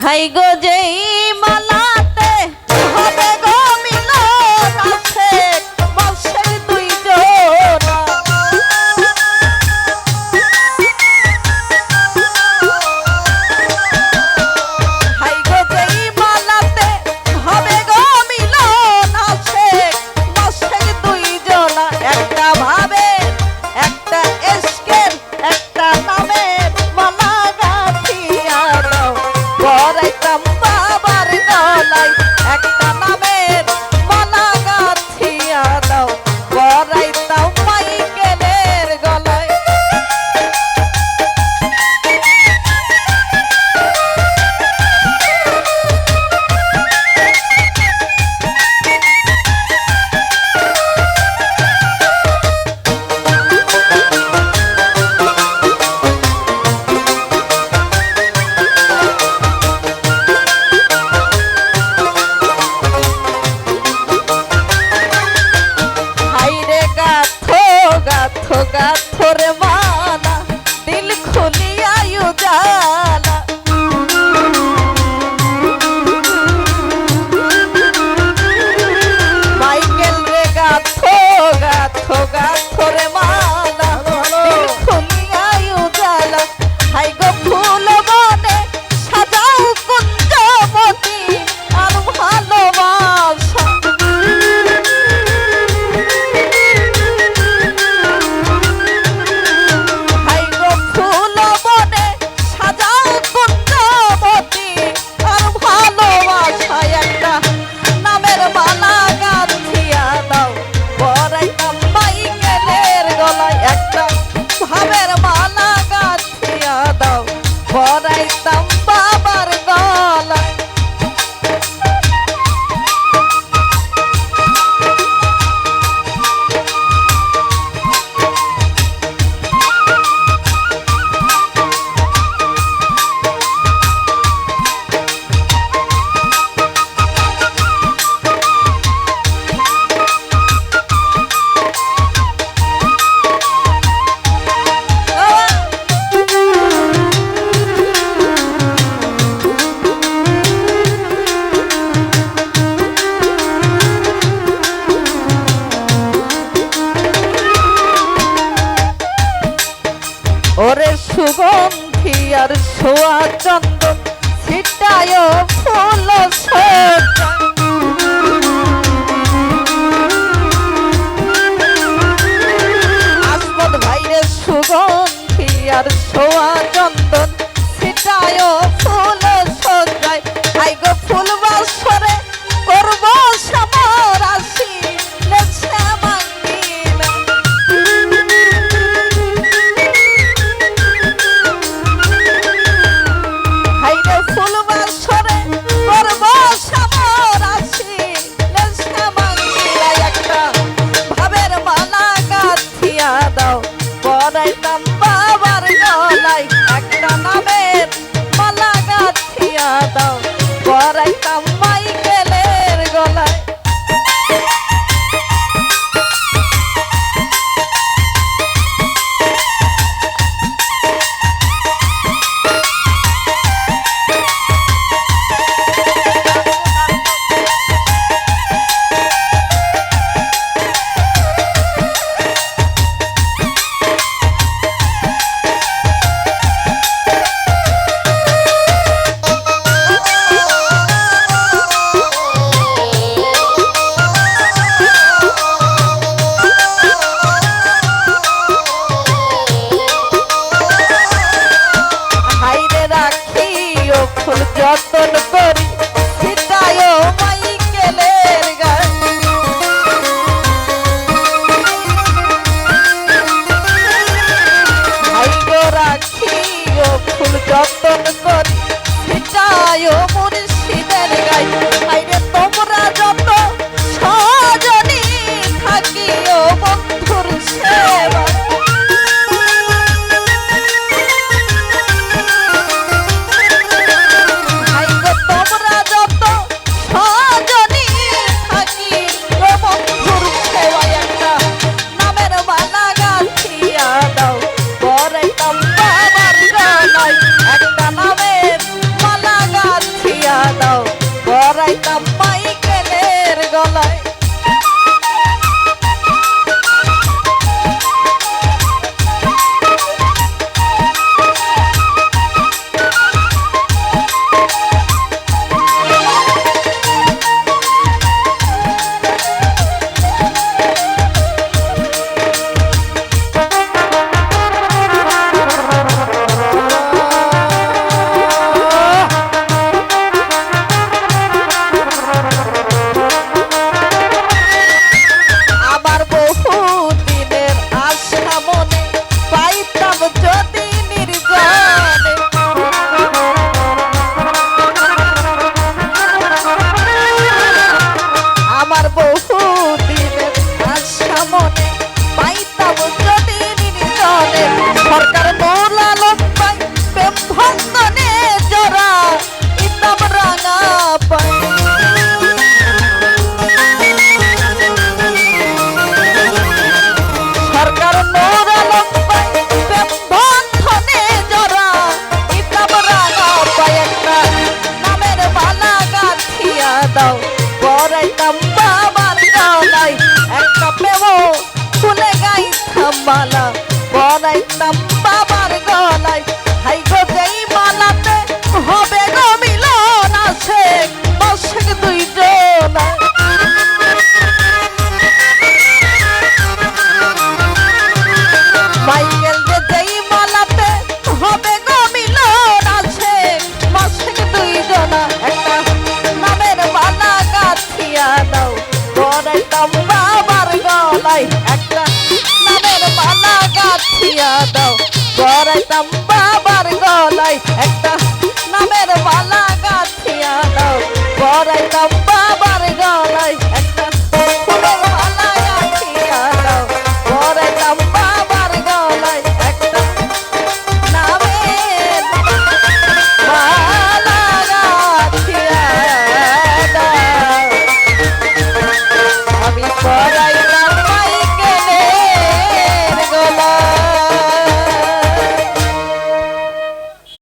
High গো যেই মা সুগন্ধি আর সোয়া চন্দন ছিটায় ফুল সজ্জন হারাইতাম বাবার গলায় একটা প্রেম ফুলে গাইতাম মালা পরাইতাম বাবার গলায় হাই গো মালাতে গাথিয়া দাও। পরাইতাম বাবার গলায় একটা